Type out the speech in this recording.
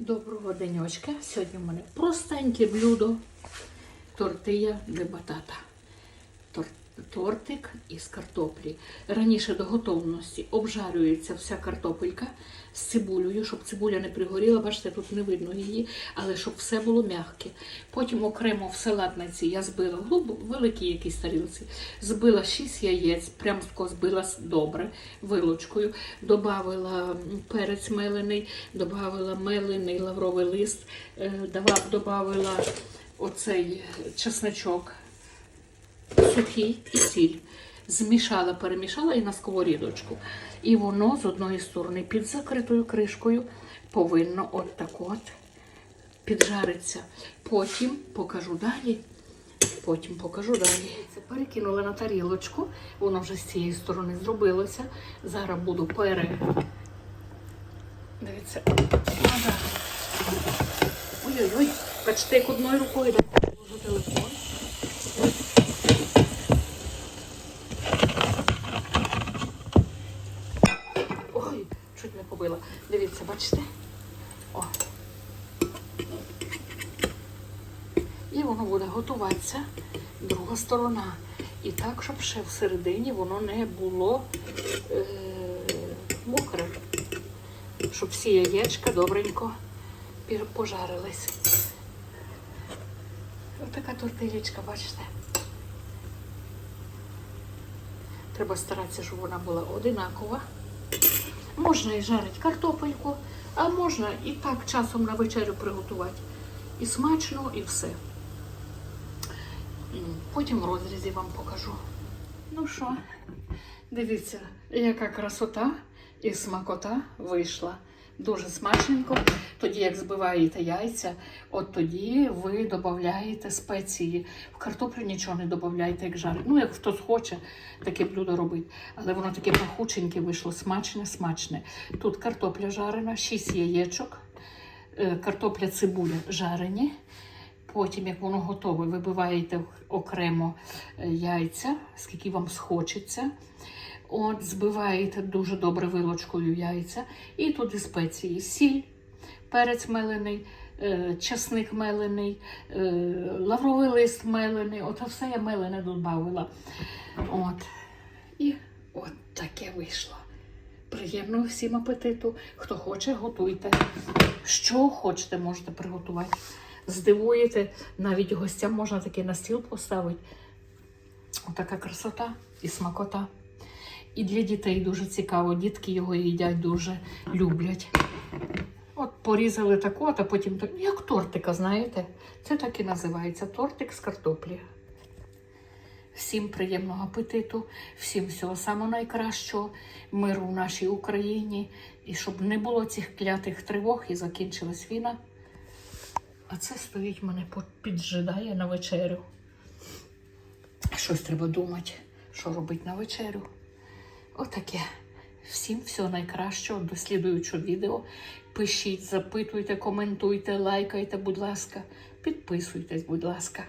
Доброго денечка. Сьогодні в мене простеньке блюдо. Тортия для батата. Тор- Тортик із картоплі. Раніше до готовності обжарюється вся картопелька з цибулею, щоб цибуля не пригоріла. Бачите, тут не видно її, але щоб все було м'яке. Потім окремо в салатниці я збила в глиб- великій якійсь тарілці, збила 6 яєць, прям збила добре вилочкою. Добавила перець мелений, добавила мелений лавровий лист, е, добавила оцей чесночок сухий і сіль. Змішала, перемішала і на сковорідочку. І воно з одної сторони під закритою кришкою повинно от так от піджариться. Потім покажу далі. Потім покажу далі. Це перекинула на тарілочку, воно вже з цієї сторони зробилося. Зараз буду пере. Дивіться. Ой-ой-ой, бачите, як одною рукою дайте телефон. Дивіться, бачите? О. І воно буде готуватися друга сторона. І так, щоб ще всередині воно не було е- мокре. Щоб всі яєчка добренько пожарились. Ось така тортилічка, бачите? Треба старатися, щоб вона була одинакова. Можна і жарити картопельку, а можна і так часом на вечерю приготувати. І смачно, і все. Потім в розрізі вам покажу. Ну що, дивіться, яка красота і смакота вийшла. Дуже смачненько. Тоді, як збиваєте яйця, от тоді ви додаєте спеції. В картоплю нічого не додаєте, як жарить. Ну, як хтось хоче таке блюдо робити. Але воно таке пахученьке вийшло, смачне, смачне. Тут картопля жарена, 6 яєчок, е, картопля цибуля жарені. Потім, як воно готове, вибиваєте окремо е, яйця, скільки вам схочеться. От, збиваєте дуже добре вилочкою яйця. І туди спеції: сіль, перець мелений, е, часник мелений, е, лавровий лист мелений. От все я мелене додавила. От. І от таке вийшло. Приємного всім апетиту. Хто хоче, готуйте. Що хочете, можете приготувати. Здивуєте, навіть гостям можна таке на стіл поставити. Отака красота і смакота. І для дітей дуже цікаво. Дітки його їдять дуже люблять. От порізали так а потім як тортика, знаєте? Це так і називається тортик з картоплі. Всім приємного апетиту, всім всього самого найкращого, миру в нашій Україні. І щоб не було цих клятих тривог і закінчилась війна. А це стоїть мене піджидає на вечерю. Щось треба думати, що робити на вечерю. Отаке. Всім всього найкращого до відео. Пишіть, запитуйте, коментуйте, лайкайте, будь ласка. Підписуйтесь, будь ласка.